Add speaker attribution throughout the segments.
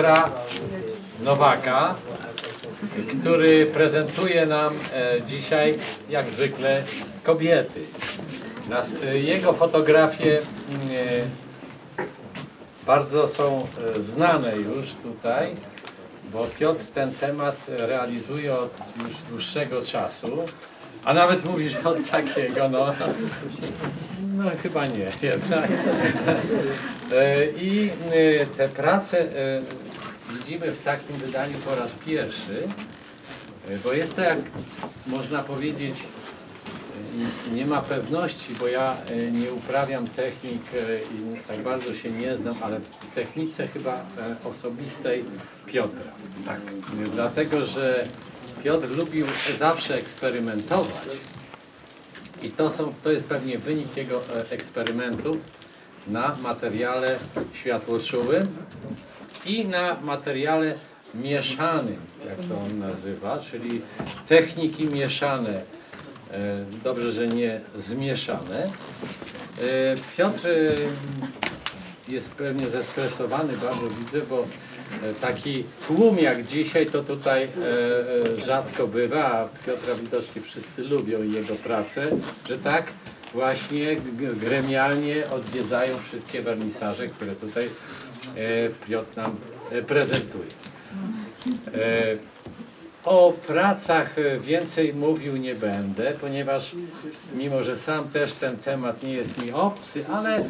Speaker 1: Piotra Nowaka, który prezentuje nam e, dzisiaj, jak zwykle, kobiety. E, jego fotografie mm, e, bardzo są znane już tutaj, bo Piotr ten temat realizuje od już dłuższego czasu, a nawet mówi, że od takiego, no, no chyba nie jednak. E, I e, te prace e, widzimy w takim wydaniu po raz pierwszy, bo jest to jak można powiedzieć, nie ma pewności, bo ja nie uprawiam technik i tak bardzo się nie znam, ale w technice chyba osobistej Piotra. Tak. Dlatego, że Piotr lubił zawsze eksperymentować i to, są, to jest pewnie wynik jego e, eksperymentów na materiale światłoczułym i na materiale mieszanym, jak to on nazywa, czyli techniki mieszane. E, Dobrze, że nie zmieszane. E, Piotr e, jest pewnie zestresowany, bardzo widzę, bo taki tłum jak dzisiaj to tutaj e, e, rzadko bywa, a Piotra widocznie wszyscy lubią jego pracę, że tak właśnie gremialnie odwiedzają wszystkie wernisaże, które tutaj e, Piotr nam e, prezentuje. E, O pracach e, więcej mówił nie będę, ponieważ mimo, że sam też ten temat nie jest mi obcy, ale e,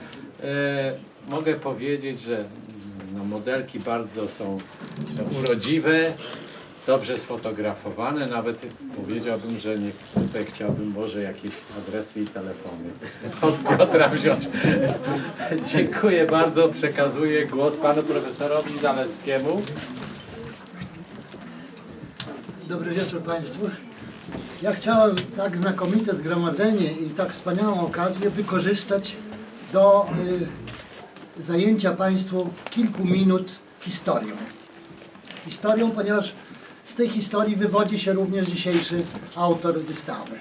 Speaker 1: mogę powiedzieć, że no, modelki bardzo są urodziwe, dobrze sfotografowane, nawet powiedziałbym, że nie, tutaj chciałbym może jakieś adresy i telefony od Piotra wziąć. Dziękuję bardzo, przekazuję głos panu profesorowi Zaleskiemu.
Speaker 2: Dobry wieczór Państwu. Ja chciałem tak znakomite zgromadzenie i tak wspaniałą okazję wykorzystać do y, zajęcia Państwu kilku minut historią. Historią, ponieważ z tej historii wywodzi się również dzisiejszy autor wystawy.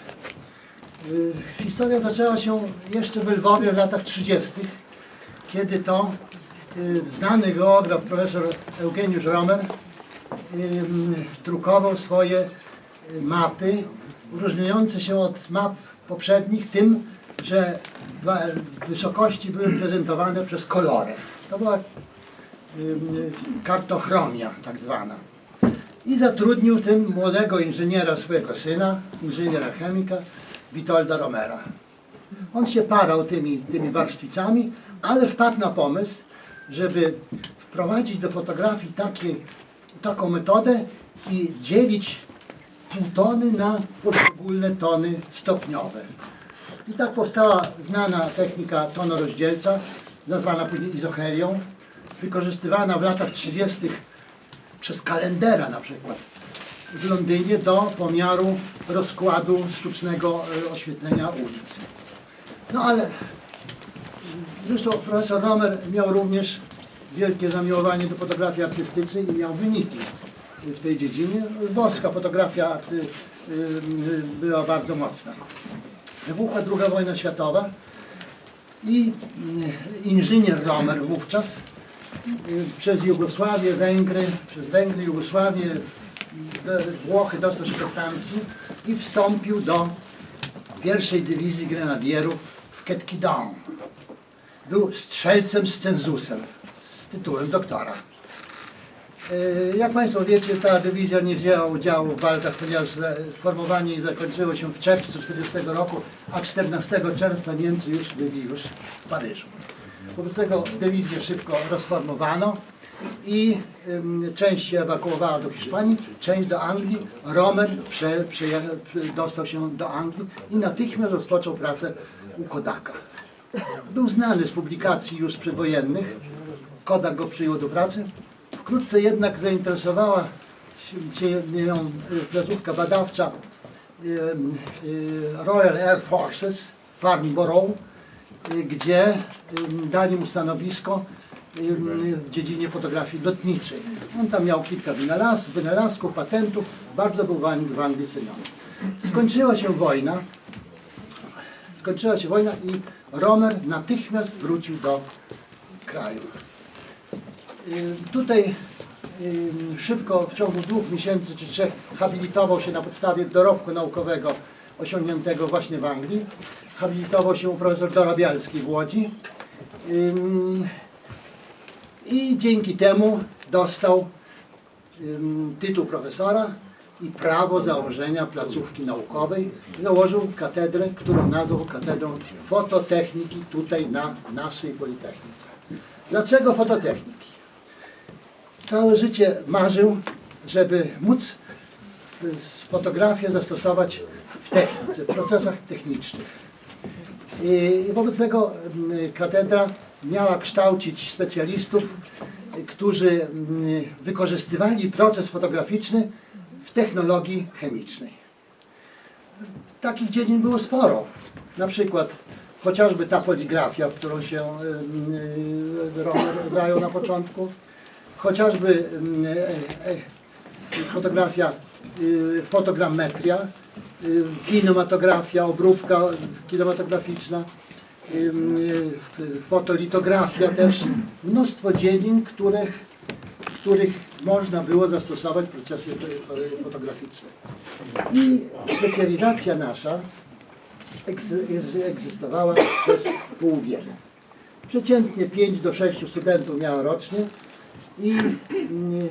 Speaker 2: Y, historia zaczęła się jeszcze w Lwowie w latach 30., kiedy to y, znany geograf profesor Eugeniusz Romer ym, drukował swoje y, mapy, różniące się od map poprzednich tym, że wysokości były prezentowane przez kolory. To była kartochromia tak zwana. I zatrudnił tym młodego inżyniera swojego syna, inżyniera chemika, Witolda Romera. On się parał tymi, tymi warstwicami, ale wpadł na pomysł, żeby wprowadzić do fotografii takie, taką metodę i dzielić półtony na poszczególne tony stopniowe. I tak powstała znana technika tonorozdzielca, nazwana później izocherią, wykorzystywana w latach 30. przez Kalendera na przykład w Londynie do pomiaru rozkładu sztucznego e, oświetlenia ulic. No ale zresztą profesor Romer miał również wielkie zamiłowanie do fotografii artystycznej i miał wyniki w tej dziedzinie. Włoska fotografia y, y, była bardzo mocna. Wybuchła II wojna światowa i y, inżynier Romer wówczas y, przez Jugosławię, Węgry, przez Węgry, Jugosławię, Włochy dostał się do Francji i wstąpił do pierwszej dywizji grenadierów w Ketkidan. Był strzelcem z cenzusem, z tytułem doktora. E, Jak Państwo wiecie, ta dywizja nie wzięła udziału w walkach, ponieważ formowanie zakończyło się w czerwcu 1940 roku, a 14 czerwca Niemcy już byli już w Paryżu. Wobec tego dywizję szybko rozformowano i część się ewakuowała do Hiszpanii, część do Anglii. Romer prze, dostał się do Anglii i natychmiast rozpoczął pracę u Kodaka. Był znany z publikacji już przedwojennych. Kodak go przyjął do pracy. Wkrótce jednak zainteresowała się- nią y, placówka badawcza y, y, Royal Air Forces w Farnborough, gdzie dali mu stanowisko w dziedzinie fotografii lotniczej. On tam miał kilka wynalazków, wynalazków patentów, bardzo był w Anglii ceniony. Skończyła się wojna, skończyła się wojna i Romer natychmiast wrócił do kraju. Y, Tutaj y, szybko, w ciągu dwóch miesięcy czy trzech, habilitował się na podstawie dorobku naukowego osiągniętego właśnie w Anglii. Habilitował się u profesor Dorabialskiej w Łodzi. Ym, I dzięki temu dostał tytuł profesora i prawo założenia placówki naukowej. Założył katedrę, którą nazwał katedrą fototechniki tutaj na naszej Politechnice. Dlaczego fototechniki? Całe życie marzył, żeby móc fotografię zastosować w technice, w procesach technicznych. I wobec tego mm, katedra miała kształcić specjalistów, y, którzy mm, wykorzystywali proces fotograficzny w technologii chemicznej. Takich dziedzin było sporo. Na przykład chociażby ta poligrafia, którą się y, y, Romer zajął na początku, chociażby mm, e, e, fotografia, y, fotogrammetria, y, kinematografia, obróbka kinematograficzna, y, fotolitografia też. Mnóstwo dziedzin, których, których można było zastosować procesy fo- fotograficzne. I specjalizacja nasza egzy- egzystowała przez pół wieku. Przeciętnie 5 do 6 studentów miała rocznie i mm,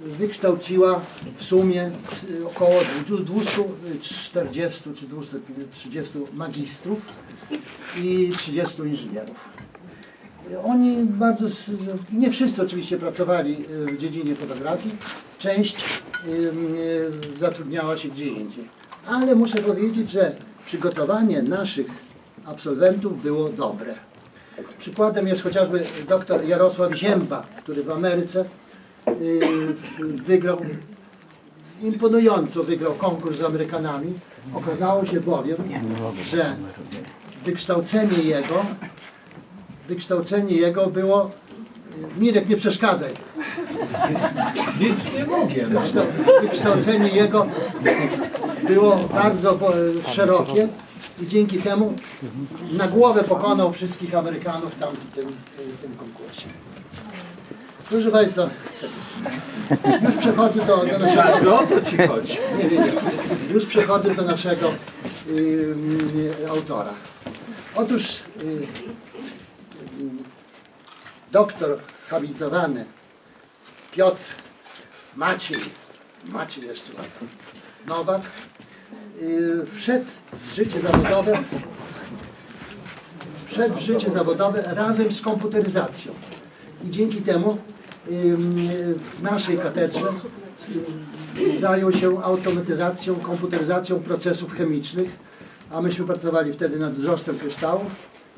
Speaker 2: wykształciła w sumie y, około 240 czy 230 magistrów i 30 inżynierów. Oni bardzo, nie wszyscy oczywiście pracowali y, w dziedzinie fotografii, część y, y, zatrudniała się gdzie indziej. Ale muszę powiedzieć, że przygotowanie naszych absolwentów było dobre. Przykładem jest chociażby dr Jarosław Zięba, który w Ameryce y, wygrał, imponująco wygrał konkurs z Amerykanami. Okazało się bowiem, że wykształcenie jego, wykształcenie jego było, y, Mirek nie przeszkadzaj,
Speaker 3: Nic nie mówię. No.
Speaker 2: Wykształ- wykształcenie jego było bardzo po- szerokie i dzięki temu na głowę pokonał wszystkich Amerykanów tam w tym, w tym konkursie. Proszę Państwa, już przechodzę do, do naszego... Nie, nie, nie. Już przechodzę do naszego autora. Otóż y, doktor habilitowany Piotr Maciej, Maciej jeszcze Nowak, wszedł w życie zawodowe wszedł w życie zawodowe razem z komputeryzacją. I dzięki temu w naszej katedrze y, zajął się automatyzacją, komputeryzacją procesów chemicznych, a myśmy pracowali wtedy nad wzrostem kryształu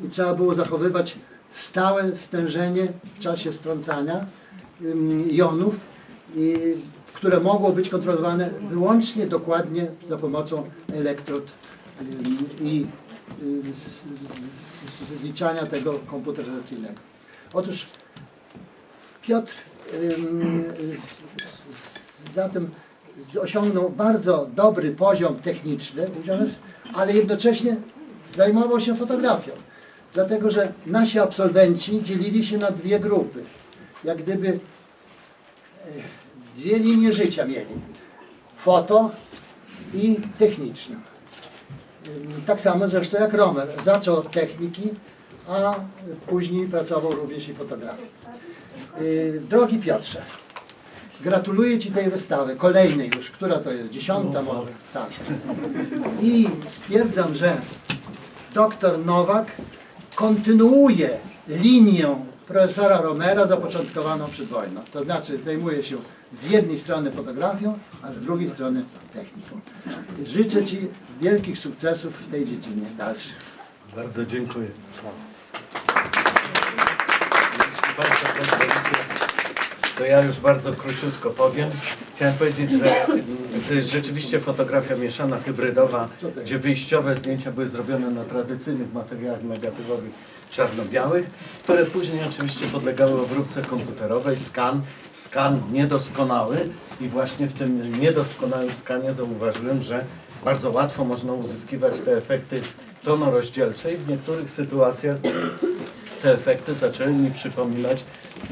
Speaker 2: i trzeba było zachowywać stałe stężenie w czasie strącania jonów, i, które mogło być kontrolowane wyłącznie dokładnie za pomocą elektrod ym, i y, z, z, z, z liczania tego komputeryzacyjnego. Otóż Piotr y, zatem osiągnął bardzo dobry poziom techniczny, ale jednocześnie zajmował się fotografią. Dlatego, że nasi absolwenci dzielili się na dwie grupy. Jak gdyby e, dwie linie życia mieli. Foto i techniczną. Ym, Tak samo zresztą jak Romer. Zaczął od techniki, a później pracował również i fotografią. Yy, Drogi Piotrze, gratuluję Ci tej wystawy, kolejnej już, która to jest, dziesiąta może, tak. I stwierdzam, że doktor Nowak kontynuuje linię profesora Romera zapoczątkowaną przed wojną. To znaczy zajmuje się z jednej strony fotografią, a z drugiej strony techniką. Życzę Ci wielkich sukcesów w tej dziedzinie dalszych.
Speaker 4: Bardzo dziękuję. To ja już bardzo króciutko powiem. Chciałem powiedzieć, że to jest rzeczywiście fotografia mieszana, hybrydowa, gdzie wyjściowe zdjęcia były zrobione na tradycyjnych materiałach negatywowych czarno-białych, które później oczywiście podlegały obróbce komputerowej, skan, skan niedoskonały i właśnie w tym niedoskonałym skanie zauważyłem, że bardzo łatwo można uzyskiwać te efekty tonorozdzielcze i w niektórych sytuacjach te efekty zaczęły mi przypominać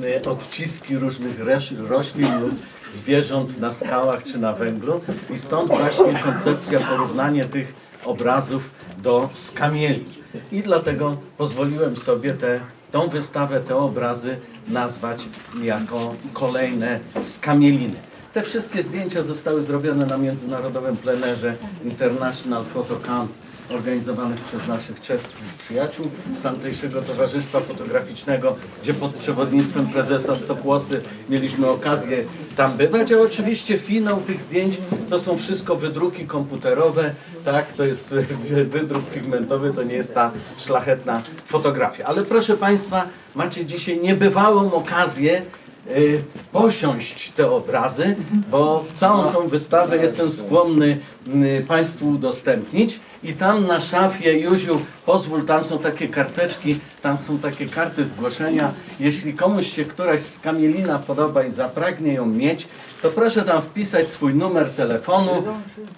Speaker 4: e, odciski różnych roślin lub zwierząt na skałach czy na węglu. I stąd właśnie koncepcja, porównanie tych obrazów do skamieli. I dlatego pozwoliłem sobie tę tą wystawę, te obrazy nazwać jako kolejne skamieliny. Te wszystkie zdjęcia zostały zrobione na międzynarodowym plenerze International Photo Camp organizowanych przez naszych czeskich przyjaciół z tamtejszego Towarzystwa Fotograficznego, gdzie pod przewodnictwem prezesa Stokłosy mieliśmy okazję tam bywać, a oczywiście finał tych zdjęć to są wszystko wydruki komputerowe, tak, to jest wydruk pigmentowy, to nie jest ta szlachetna fotografia. Ale proszę Państwa, macie dzisiaj niebywałą okazję y, posiąść te obrazy, bo całą tą wystawę jestem skłonny y, Państwu udostępnić i tam na szafie, Józiu, pozwól, tam są takie karteczki, tam są takie karty zgłoszenia. Jeśli komuś się któraś z kamielina podoba i zapragnie ją mieć, to proszę tam wpisać swój numer telefonu,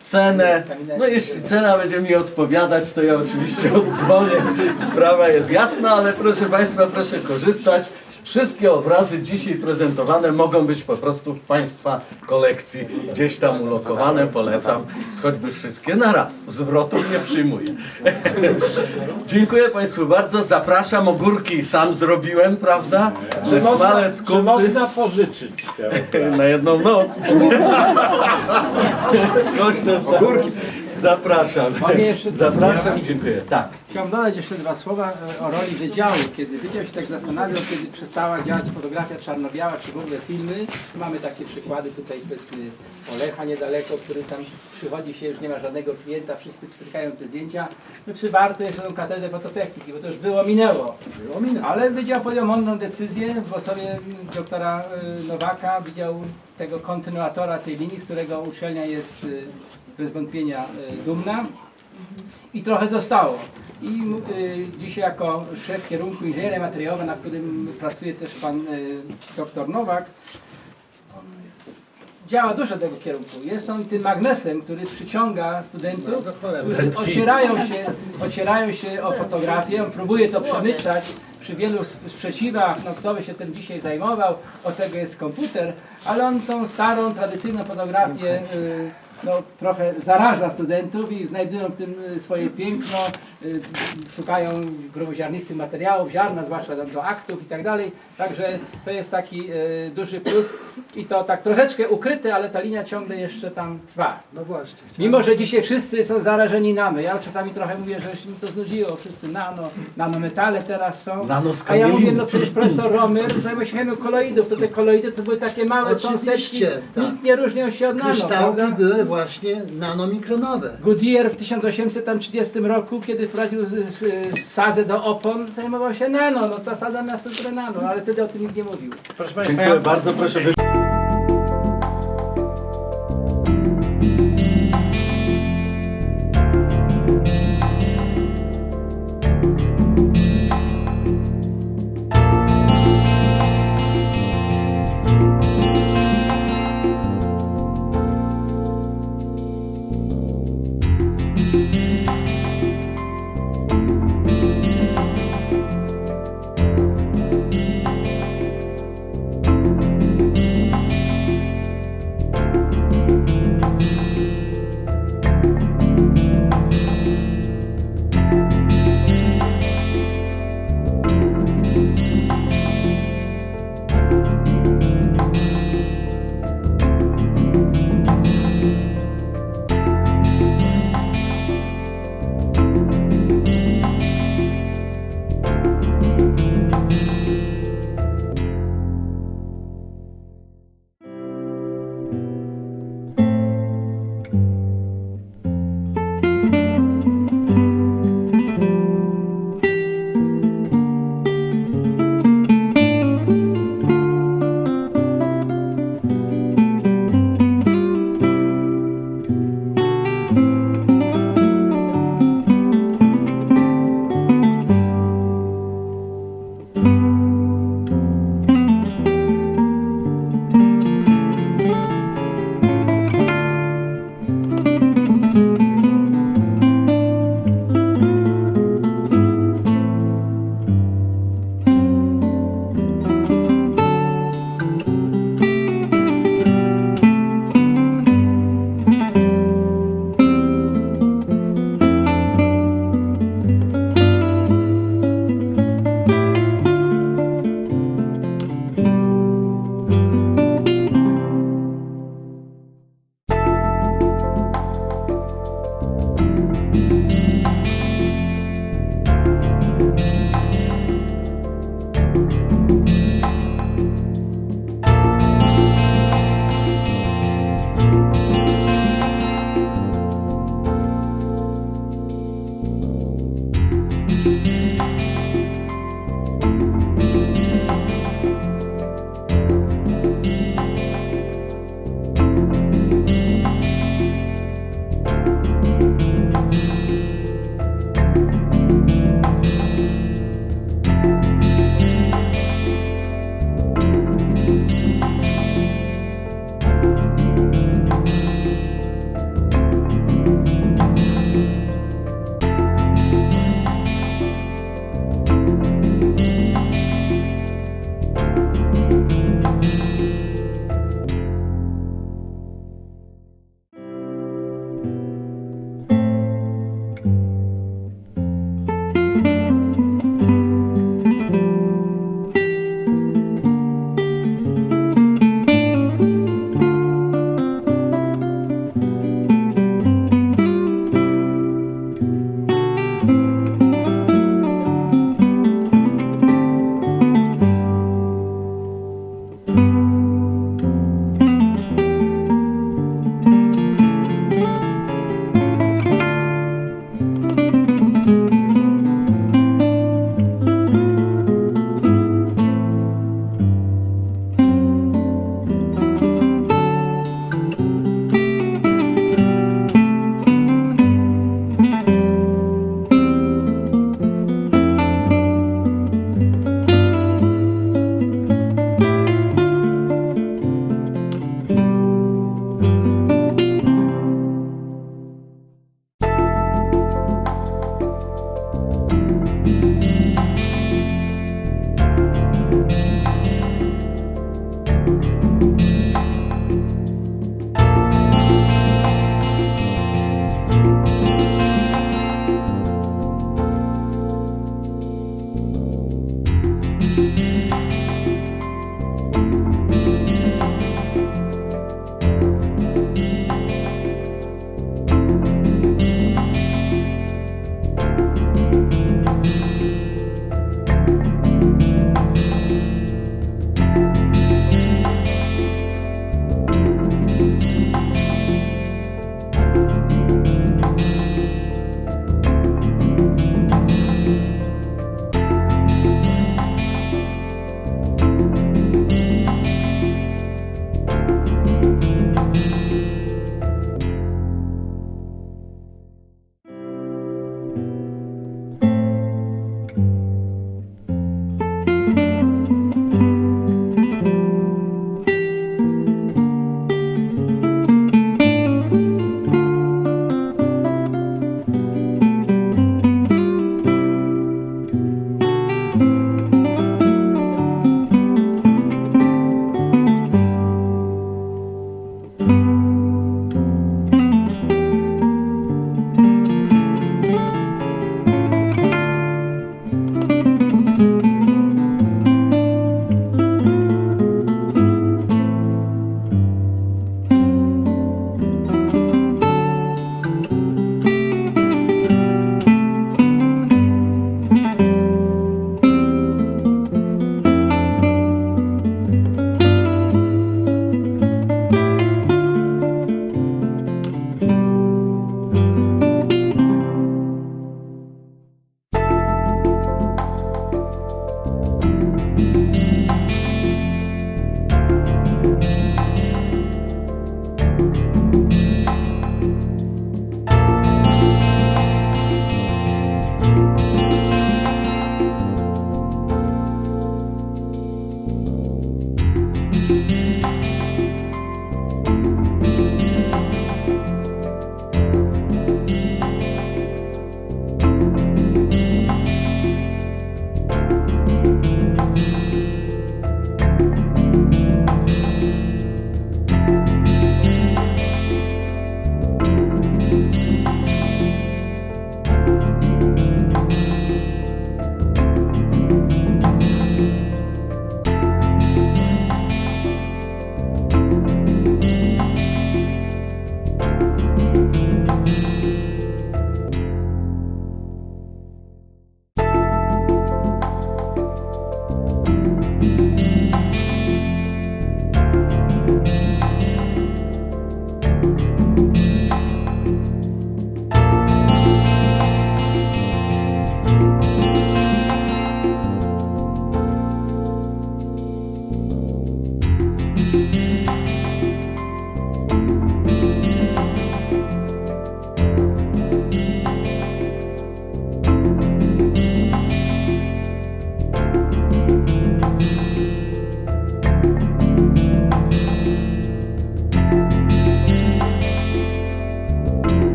Speaker 4: cenę. No jeśli cena będzie mi odpowiadać, to ja oczywiście odzwonię. Sprawa jest jasna, ale proszę Państwa, proszę korzystać. Wszystkie obrazy dzisiaj prezentowane mogą być po prostu w Państwa kolekcji gdzieś tam ulokowane. Polecam choćby wszystkie na raz. Zwrotów nie przyjmuję. Dziękuję Państwu bardzo. Zapraszam. Ogórki sam zrobiłem, prawda? Że smalec
Speaker 3: Czy
Speaker 4: kupny
Speaker 3: można pożyczyć
Speaker 4: na jedną noc. Skośne ogórki. Zapraszam.
Speaker 5: Mogę jeszcze-
Speaker 4: Zapraszam i dziękuję. Tak.
Speaker 5: Chciałbym dodać jeszcze dwa słowa e, o roli wydziału. Kiedy wydział się tak zastanawiał, kiedy przestała działać fotografia czarno-biała, czy w ogóle filmy, mamy takie przykłady tutaj powiedzmy Olecha niedaleko, który tam przychodzi się, już nie ma żadnego klienta, wszyscy psykają te zdjęcia. No czy warto jeszcze tą katedrę fototechniki, bo to już było, minęło.
Speaker 2: Było minę.
Speaker 5: Ale wydział podjął mądrą decyzję w osobie doktora y, Nowaka, widział tego kontynuatora tej linii, z którego uczelnia jest y, bez wątpienia y, dumna. I trochę zostało. I y, dzisiaj jako szef kierunku inżynieria materiałowa, na którym pracuje też pan y, doktor Nowak, działa dużo tego kierunku. Jest on tym magnesem, który przyciąga studentów, którzy ocierają się, ocierają się o fotografię, on próbuje to przemyśleć przy wielu sprzeciwach, no kto by się tym dzisiaj zajmował, od tego jest komputer, ale on tą starą, tradycyjną fotografię y, no, trochę zaraża studentów i znajdują w tym y, swoje piękno, y, szukają gruboziarnistych materiałów, ziarna, zwłaszcza do, do aktów i tak dalej. Także to jest taki y, duży plus i to tak troszeczkę ukryte, ale ta linia ciągle jeszcze tam trwa.
Speaker 2: No właśnie.
Speaker 5: Mimo, że dzisiaj wszyscy są zarażeni nano. Ja czasami trochę mówię, że się mi to znudziło. Wszyscy nano, nanometale teraz są.
Speaker 4: Nano
Speaker 5: A ja mówię, no przecież profesor Romer zajmuje się chemią koloidów. To te koloidy to były takie małe
Speaker 2: Oczywiście,
Speaker 5: cząsteczki.
Speaker 2: tak.
Speaker 5: Nikt nie różnią się od nano,
Speaker 2: Kryształki
Speaker 5: prawda?
Speaker 2: były właśnie nanomikronowe.
Speaker 5: Goodyear w 1830 roku, kiedy wprowadził s- sadzę do opon, zajmował się nano. No ta sadza miała strukturę nano, ale wtedy o tym nikt nie mówił.
Speaker 1: Proszę Państwa,
Speaker 4: Dziękuję bardzo. Proszę wy...